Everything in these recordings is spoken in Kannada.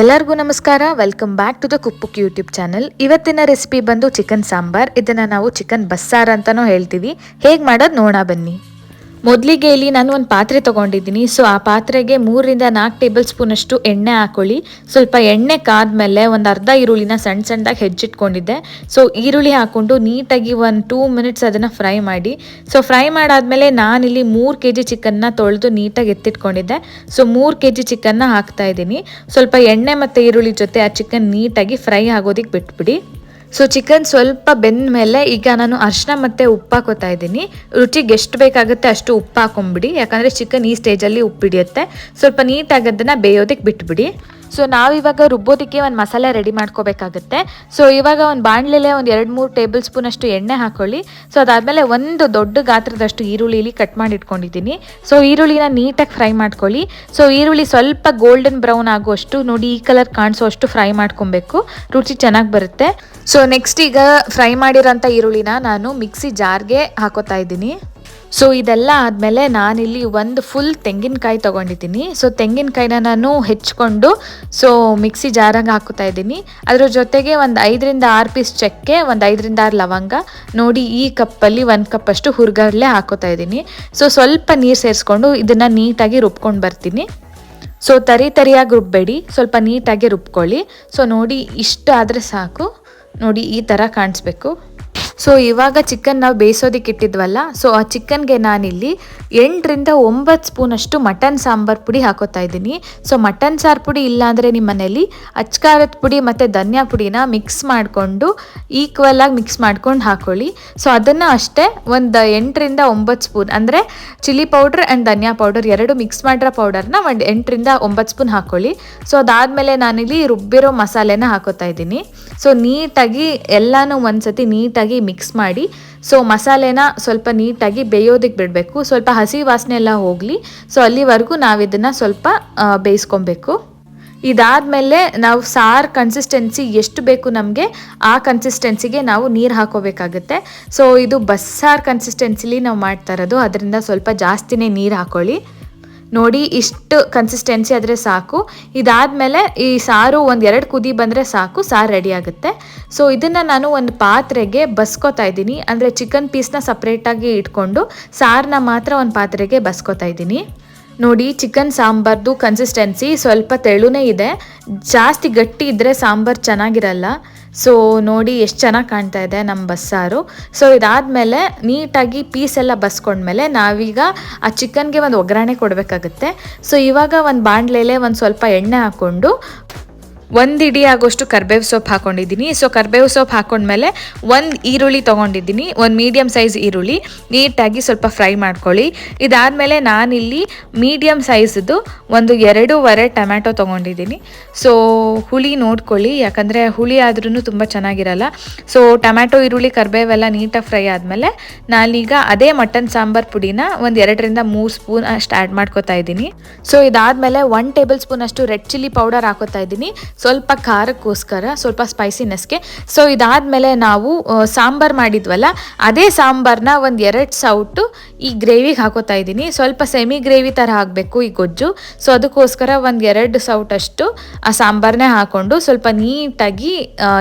ಎಲ್ಲರಿಗೂ ನಮಸ್ಕಾರ. Welcome back to the Kuppuk YouTube channel ಇವತ್ತಿನ ರೆಸಿಪಿ ಬಂದು ಚಿಕನ್ ಸಾಂಬಾರ್. ಇದನ್ನ ನಾವು ಚಿಕನ್ ಬಸ್ಸಾರ್ ಅಂತಲೂ ಹೇಳ್ತೀವಿ. ಹೇಗೆ ಮಾಡೋದು ನೋಡ ಬನ್ನಿ. ಮೊದಲಿಗೆ ಇಲ್ಲಿ ನಾನು ಒಂದು ಪಾತ್ರೆ ತೊಗೊಂಡಿದ್ದೀನಿ. ಸೊ ಆ ಪಾತ್ರೆಗೆ ಮೂರರಿಂದ ನಾಲ್ಕು ಟೇಬಲ್ ಸ್ಪೂನಷ್ಟು ಎಣ್ಣೆ ಹಾಕೊಳ್ಳಿ. ಸ್ವಲ್ಪ ಎಣ್ಣೆ ಕಾದ್ಮೇಲೆ ಒಂದು ಅರ್ಧ ಈರುಳ್ಳಿನ ಸಣ್ಣ ಸಣ್ಣದಾಗಿ ಹೆಚ್ಚಿಟ್ಕೊಂಡಿದ್ದೆ ಸೊ ಈರುಳ್ಳಿ ಹಾಕ್ಕೊಂಡು ನೀಟಾಗಿ ಒಂದು ಟೂ ಮಿನಿಟ್ಸ್ ಅದನ್ನು ಫ್ರೈ ಮಾಡಿ. ಸೊ ಫ್ರೈ ಮಾಡಾದ್ಮೇಲೆ ನಾನಿಲ್ಲಿ ಮೂರು ಕೆ ಜಿ ಚಿಕನ್ನ ತೊಳೆದು ನೀಟಾಗಿ ಎತ್ತಿಟ್ಕೊಂಡಿದ್ದೆ. ಸೊ ಮೂರು ಕೆ ಜಿ ಚಿಕನ್ನ ಹಾಕ್ತಾ ಇದ್ದೀನಿ. ಸ್ವಲ್ಪ ಎಣ್ಣೆ ಮತ್ತು ಈರುಳ್ಳಿ ಜೊತೆ ಆ ಚಿಕನ್ ನೀಟಾಗಿ ಫ್ರೈ ಆಗೋದಕ್ಕೆ ಬಿಟ್ಬಿಡಿ. ಸೊ ಚಿಕನ್ ಸ್ವಲ್ಪ ಬೆಂದ ಮೇಲೆ ಈಗ ನಾನು ಅರಿಶಿನ ಮತ್ತು ಉಪ್ಪು ಹಾಕೋತಾ ಇದ್ದೀನಿ. ರುಚಿಗೆ ಎಷ್ಟು ಬೇಕಾಗುತ್ತೆ ಅಷ್ಟು ಉಪ್ಪು ಹಾಕೊಂಬಿಡಿ. ಯಾಕಂದರೆ ಚಿಕನ್ ಈ ಸ್ಟೇಜಲ್ಲಿ ಉಪ್ಪು ಹಿಡಿಯುತ್ತೆ ಸ್ವಲ್ಪ ನೀಟಾಗಿ ಅದನ್ನು ಬೇಯೋದಕ್ಕೆ ಬಿಟ್ಬಿಡಿ. ಸೊ ನಾವಿವಾಗ ರುಬ್ಬೋದಕ್ಕೆ ಒಂದು ಮಸಾಲೆ ರೆಡಿ ಮಾಡ್ಕೋಬೇಕಾಗುತ್ತೆ. ಸೊ ಇವಾಗ ಒಂದು ಬಾಣಲೆಲೆ ಒಂದು ಎರಡು ಮೂರು ಟೇಬಲ್ ಸ್ಪೂನ್ ಅಷ್ಟು ಎಣ್ಣೆ ಹಾಕೊಳ್ಳಿ. ಸೊ ಅದಾದಮೇಲೆ ಒಂದು ದೊಡ್ಡ ಗಾತ್ರದಷ್ಟು ಈರುಳ್ಳಿಲಿ ಕಟ್ ಮಾಡಿ ಇಟ್ಕೊಂಡಿದ್ದೀನಿ ಸೊ ಈರುಳ್ಳಿನ ನೀಟಾಗಿ ಫ್ರೈ ಮಾಡ್ಕೊಳ್ಳಿ. ಸೊ ಈರುಳ್ಳಿ ಸ್ವಲ್ಪ ಗೋಲ್ಡನ್ ಬ್ರೌನ್ ಆಗುವಷ್ಟು, ನೋಡಿ ಈ ಕಲರ್ ಕಾಣಿಸೋ ಅಷ್ಟು ಫ್ರೈ ಮಾಡ್ಕೊಬೇಕು. ರುಚಿ ಚೆನ್ನಾಗಿ ಬರುತ್ತೆ. ಸೊ ನೆಕ್ಸ್ಟ್ ಈಗ ಫ್ರೈ ಮಾಡಿರೋಂಥ ಈರುಳ್ಳಿನ ನಾನು ಮಿಕ್ಸಿ ಜಾರ್ಗೆ ಹಾಕೋತಾ ಇದ್ದೀನಿ. ಸೊ ಇದೆಲ್ಲ ಆದಮೇಲೆ ನಾನಿಲ್ಲಿ ಒಂದು ಫುಲ್ ತೆಂಗಿನಕಾಯಿ ತೊಗೊಂಡಿದ್ದೀನಿ. ಸೊ ತೆಂಗಿನಕಾಯಿನ ನಾನು ಹೆಚ್ಕೊಂಡು ಸೊ ಮಿಕ್ಸಿ ಜಾರಂಗೆ ಹಾಕುತ್ತಾ ಇದ್ದೀನಿ. ಅದರ ಜೊತೆಗೆ ಒಂದು ಐದರಿಂದ ಆರು ಪೀಸ್ ಚಕ್ಕೆ, ಒಂದು ಐದರಿಂದ ಆರು ಲವಂಗ. ನೋಡಿ, ಈ ಕಪ್ಪಲ್ಲಿ ಒಂದು ಕಪ್ಪಷ್ಟು ಹುರ್ಗಡ್ಲೆ ಹಾಕೋತಾ ಇದ್ದೀನಿ. ಸೊ ಸ್ವಲ್ಪ ನೀರು ಸೇರಿಸ್ಕೊಂಡು ಇದನ್ನು ನೀಟಾಗಿ ರುಬ್ಕೊಂಡು ಬರ್ತೀನಿ. ಸೊ ತರಿ ತರಿಯಾಗಿ ರುಬ್ಬೇಡಿ. ಸ್ವಲ್ಪ ನೀಟಾಗಿ ರುಬ್ಕೊಳ್ಳಿ. ಸೊ ನೋಡಿ ಇಷ್ಟು ಆದರೆ ಸಾಕು. ನೋಡಿ, ಈ ಥರ ಕಾಣಿಸ್ಬೇಕು. ಸೊ ಇವಾಗ ಚಿಕನ್ ನಾವು ಬೇಯಿಸೋದಕ್ಕೆ ಇಟ್ಟಿದ್ವಲ್ಲ ಸೊ ಆ ಚಿಕನ್ಗೆ ನಾನಿಲ್ಲಿ ಎಂಟರಿಂದ ಒಂಬತ್ತು ಸ್ಪೂನಷ್ಟು ಮಟನ್ ಸಾಂಬಾರ್ ಪುಡಿ ಹಾಕೋತಾ ಇದ್ದೀನಿ. ಸೊ ಮಟನ್ ಸಾರು ಪುಡಿ ಇಲ್ಲ ಅಂದರೆ ನಿಮ್ಮ ಮನೇಲಿ ಅಚ್ಕಾರದ ಪುಡಿ ಮತ್ತು ಧನಿಯಾ ಪುಡಿನ ಮಿಕ್ಸ್ ಮಾಡಿಕೊಂಡು ಈಕ್ವಲ್ ಆಗಿ ಮಿಕ್ಸ್ ಮಾಡ್ಕೊಂಡು ಹಾಕೊಳ್ಳಿ. ಸೊ ಅದನ್ನು ಅಷ್ಟೇ ಒಂದು ಎಂಟರಿಂದ ಒಂಬತ್ತು ಸ್ಪೂನ್ ಅಂದರೆ chilli powder and dhania powder ಎರಡು ಮಿಕ್ಸ್ ಮಾಡಿರೋ ಪೌಡರ್ನ ಒಂದು ಎಂಟರಿಂದ ಒಂಬತ್ತು ಸ್ಪೂನ್ ಹಾಕೊಳ್ಳಿ. ಸೊ ಅದಾದಮೇಲೆ ನಾನಿಲ್ಲಿ ರುಬ್ಬಿರೋ ಮಸಾಲೆನ ಹಾಕೋತಾ ಇದ್ದೀನಿ. ಸೊ ನೀಟಾಗಿ ಎಲ್ಲನೂ ಒಂದ್ಸತಿ ನೀಟಾಗಿ ಮಿಕ್ಸ್ ಮಾಡಿ. ಸೊ ಮಸಾಲೆನ ಸ್ವಲ್ಪ ನೀಟಾಗಿ ಬೇಯೋದಕ್ಕೆ ಬಿಡಬೇಕು. ಸ್ವಲ್ಪ ಹಸಿ ವಾಸನೆ ಎಲ್ಲ ಹೋಗಲಿ. ಸೊ ಅಲ್ಲಿವರೆಗೂ ನಾವು ಇದನ್ನು ಸ್ವಲ್ಪ ಬೇಯಿಸ್ಕೊಬೇಕು. ಇದಾದಮೇಲೆ ನಾವು ಸಾರು ಕನ್ಸಿಸ್ಟೆನ್ಸಿ ಎಷ್ಟು ಬೇಕು ನಮಗೆ, ಆ ಕನ್ಸಿಸ್ಟೆನ್ಸಿಗೆ ನಾವು ನೀರು ಹಾಕೋಬೇಕಾಗುತ್ತೆ. ಸೊ ಇದು ಬಸ್ಸಾರು ಕನ್ಸಿಸ್ಟೆನ್ಸಿಲಿ ನಾವು ಮಾಡ್ತಾ ಇರೋದು. ಅದರಿಂದ ಸ್ವಲ್ಪ ಜಾಸ್ತಿನೇ ನೀರು ಹಾಕೊಳ್ಳಿ. ನೋಡಿ ಇಷ್ಟು ಕನ್ಸಿಸ್ಟೆನ್ಸಿ ಆದರೆ ಸಾಕು. ಇದಾದಮೇಲೆ ಈ ಸಾರು ಒಂದು ಎರಡು ಕುದಿ ಬಂದರೆ ಸಾಕು, ಸಾರು ರೆಡಿ ಆಗುತ್ತೆ. ಸೊ ಇದನ್ನು ನಾನು ಒಂದು ಪಾತ್ರೆಗೆ ಬಸ್ಕೋತಾ ಇದ್ದೀನಿ. ಅಂದರೆ ಚಿಕನ್ ಪೀಸ್ನ ಸಪ್ರೇಟಾಗಿ ಇಟ್ಕೊಂಡು ಸಾರನ್ನ ಮಾತ್ರ ಒಂದು ಪಾತ್ರೆಗೆ ಬಸ್ಕೋತಾ ಇದ್ದೀನಿ. ನೋಡಿ ಚಿಕನ್ ಸಾಂಬಾರ್ದು ಕನ್ಸಿಸ್ಟೆನ್ಸಿ ಸ್ವಲ್ಪ ತೆಳುನೇ ಇದೆ. ಜಾಸ್ತಿ ಗಟ್ಟಿ ಇದ್ದರೆ ಸಾಂಬಾರು ಚೆನ್ನಾಗಿರಲ್ಲ. ಸೊ ನೋಡಿ ಎಷ್ಟು ಚೆನ್ನಾಗಿ ಕಾಣ್ತಾ ಇದೆ ನಮ್ಮ ಬಸ್ಸಾರು ಸೊ ಇದಾದಮೇಲೆ ನೀಟಾಗಿ ಪೀಸ್ ಎಲ್ಲ ಬಸ್ಕೊಂಡ್ಮೇಲೆ ನಾವೀಗ ಆ ಚಿಕನ್ಗೆ ಒಂದು ಒಗ್ಗರಣೆ ಕೊಡಬೇಕಾಗುತ್ತೆ. ಸೊ ಇವಾಗ ಒಂದು ಬಾಣಲೆಯಲ್ಲೇ ಒಂದು ಸ್ವಲ್ಪ ಎಣ್ಣೆ ಹಾಕ್ಕೊಂಡು ಒಂದು ಇಡಿ ಆಗೋಷ್ಟು ಕರ್ಬೇವು ಸೊಪ್ಪು ಹಾಕೊಂಡಿದ್ದೀನಿ. ಸೊ ಕರ್ಬೇವು ಸೊಪ್ಪು ಹಾಕೊಂಡ್ಮೇಲೆ ಒಂದು ಈರುಳ್ಳಿ ತೊಗೊಂಡಿದ್ದೀನಿ. ಒಂದು ಮೀಡಿಯಮ್ ಸೈಜ್ ಈರುಳ್ಳಿ. ನೀಟಾಗಿ ಸ್ವಲ್ಪ ಫ್ರೈ ಮಾಡ್ಕೊಳ್ಳಿ. ಇದಾದಮೇಲೆ ನಾನಿಲ್ಲಿ ಮೀಡಿಯಮ್ ಸೈಜ್ದು ಒಂದು ಎರಡೂವರೆ ಟೊಮ್ಯಾಟೊ ತೊಗೊಂಡಿದ್ದೀನಿ. ಸೊ ಹುಳಿ ನೋಡ್ಕೊಳ್ಳಿ. ಯಾಕಂದರೆ ಹುಳಿ ಆದ್ರೂ ತುಂಬ ಚೆನ್ನಾಗಿರಲ್ಲ. ಸೊ ಟೊಮ್ಯಾಟೊ, ಈರುಳ್ಳಿ ಕರ್ಬೇವೆಲ್ಲ ನೀಟಾಗಿ ಫ್ರೈ ಆದಮೇಲೆ ನಾನೀಗ ಅದೇ ಮಟನ್ ಸಾಂಬಾರ್ ಪುಡಿನ ಒಂದು ಎರಡರಿಂದ ಮೂರು ಸ್ಪೂನ್ ಅಷ್ಟು ಆ್ಯಡ್ ಮಾಡ್ಕೋತಾ ಇದ್ದೀನಿ. ಸೊ ಇದಾದಮೇಲೆ ಒನ್ ಟೇಬಲ್ ಸ್ಪೂನ್ ಅಷ್ಟು ರೆಡ್ ಚಿಲ್ಲಿ ಪೌಡರ್ ಹಾಕೋತಾ ಇದ್ದೀನಿ. ಸ್ವಲ್ಪ ಖಾರಕ್ಕೋಸ್ಕರ, ಸ್ವಲ್ಪ ಸ್ಪೈಸಿನೆಸ್ಗೆ ಸೊ ಇದಾದಮೇಲೆ ನಾವು ಸಾಂಬಾರು ಮಾಡಿದ್ವಲ್ಲ, ಅದೇ ಸಾಂಬಾರನ್ನ ಒಂದು ಎರಡು ಸೌಟು ಈ ಗ್ರೇವಿಗೆ ಹಾಕೋತಾ ಇದ್ದೀನಿ. ಸ್ವಲ್ಪ ಸೆಮಿ ಗ್ರೇವಿ ಥರ ಹಾಕಬೇಕು ಈ ಗೊಜ್ಜು. ಸೊ ಅದಕ್ಕೋಸ್ಕರ ಒಂದು ಎರಡು ಸೌಟಷ್ಟು ಆ ಸಾಂಬಾರನ್ನೇ ಹಾಕ್ಕೊಂಡು ಸ್ವಲ್ಪ ನೀಟಾಗಿ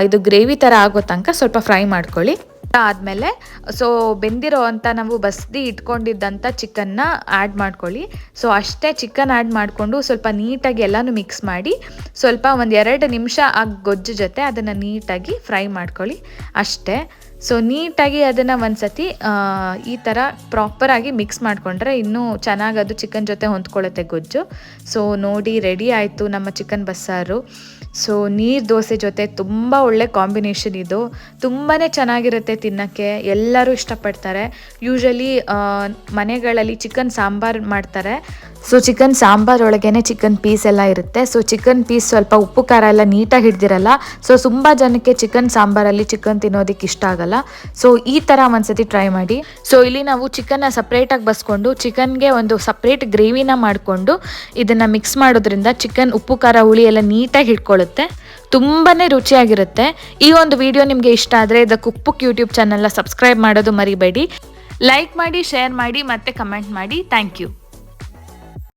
ಇದು ಗ್ರೇವಿ ಥರ ಆಗೋ ತನಕ ಸ್ವಲ್ಪ ಫ್ರೈ ಮಾಡ್ಕೊಳ್ಳಿ. ಆದಮೇಲೆ ಸೊ ಬೆಂದಿರೋ ಅಂತ ನಾವು ಬಸ್ದಿ ಇಟ್ಕೊಂಡಿದ್ದಂಥ ಚಿಕನ್ನ ಆ್ಯಡ್ ಮಾಡ್ಕೊಳ್ಳಿ. ಸೊ ಅಷ್ಟೇ ಚಿಕನ್ ಆ್ಯಡ್ ಮಾಡಿಕೊಂಡು ಸ್ವಲ್ಪ ನೀಟಾಗಿ ಎಲ್ಲನೂ ಮಿಕ್ಸ್ ಮಾಡಿ, ಸ್ವಲ್ಪ ಒಂದು ಎರಡು ನಿಮಿಷ ಆ ಗೊಜ್ಜು ಜೊತೆ ಅದನ್ನು ನೀಟಾಗಿ ಫ್ರೈ ಮಾಡ್ಕೊಳ್ಳಿ. ಅಷ್ಟೇ. ಸೊ ನೀಟಾಗಿ ಅದನ್ನು ಒಂದು ಸತಿ ಈ ಥರ ಪ್ರಾಪರಾಗಿ ಮಿಕ್ಸ್ ಮಾಡಿಕೊಂಡ್ರೆ ಇನ್ನೂ ಚೆನ್ನಾಗಿ ಅದು ಚಿಕನ್ ಜೊತೆ ಹೊಂದ್ಕೊಳ್ಳುತ್ತೆ ಗೊಜ್ಜು. ಸೊ ನೋಡಿ ರೆಡಿ ಆಯಿತು ನಮ್ಮ ಚಿಕನ್ ಬಸ್ಸಾರು. ಸೊ ನೀರು ದೋಸೆ ಜೊತೆ ತುಂಬ ಒಳ್ಳೆ ಕಾಂಬಿನೇಷನ್ ಇದು. ತುಂಬಾ ಚೆನ್ನಾಗಿರುತ್ತೆ ತಿನ್ನೋಕ್ಕೆ. ಎಲ್ಲರೂ ಇಷ್ಟಪಡ್ತಾರೆ. ಯೂಶಲಿ ಮನೆಗಳಲ್ಲಿ ಚಿಕನ್ ಸಾಂಬಾರು ಮಾಡ್ತಾರೆ. ಸೊ ಚಿಕನ್ ಸಾಂಬಾರ್ ಒಳಗೇನೆ ಚಿಕನ್ ಪೀಸ್ ಎಲ್ಲ ಇರುತ್ತೆ. ಸೊ ಚಿಕನ್ ಪೀಸ್ ಸ್ವಲ್ಪ ಉಪ್ಪು, ಖಾರ ಎಲ್ಲ ನೀಟಾಗಿ ಹಿಡ್ದಿರಲ್ಲ. ಸೊ ತುಂಬ ಜನಕ್ಕೆ ಚಿಕನ್ ಸಾಂಬಾರಲ್ಲಿ ಚಿಕನ್ ತಿನ್ನೋದಕ್ಕೆ ಇಷ್ಟ ಆಗಲ್ಲ. ಸೊ ಈ ಥರ ಒಂದ್ಸತಿ ಟ್ರೈ ಮಾಡಿ. ಸೊ ಇಲ್ಲಿ ನಾವು ಚಿಕನ್ನ ಸಪ್ರೇಟಾಗಿ ಬಸ್ಕೊಂಡು ಚಿಕನ್ಗೆ ಒಂದು ಸಪ್ರೇಟ್ ಗ್ರೇವಿನ ಮಾಡಿಕೊಂಡು, ಇದನ್ನು ಮಿಕ್ಸ್ ಮಾಡೋದ್ರಿಂದ ಚಿಕನ್ ಉಪ್ಪು, ಖಾರ, ಹುಳಿ ಎಲ್ಲ ನೀಟಾಗಿ ಹಿಡ್ಕೊಳ್ಳುತ್ತೆ ತುಂಬಾ ರುಚಿಯಾಗಿರುತ್ತೆ. ಈ ಒಂದು ವಿಡಿಯೋ ನಿಮಗೆ ಇಷ್ಟ ಆದರೆ ದ ಕುಪ್ಪುಕ್ ಯೂಟ್ಯೂಬ್ ಚಾನಲ್ನ ಸಬ್ಸ್ಕ್ರೈಬ್ ಮಾಡೋದು ಮರಿಬೇಡಿ. ಲೈಕ್ ಮಾಡಿ, ಶೇರ್ ಮಾಡಿ ಮತ್ತೆ ಕಮೆಂಟ್ ಮಾಡಿ. Thank you.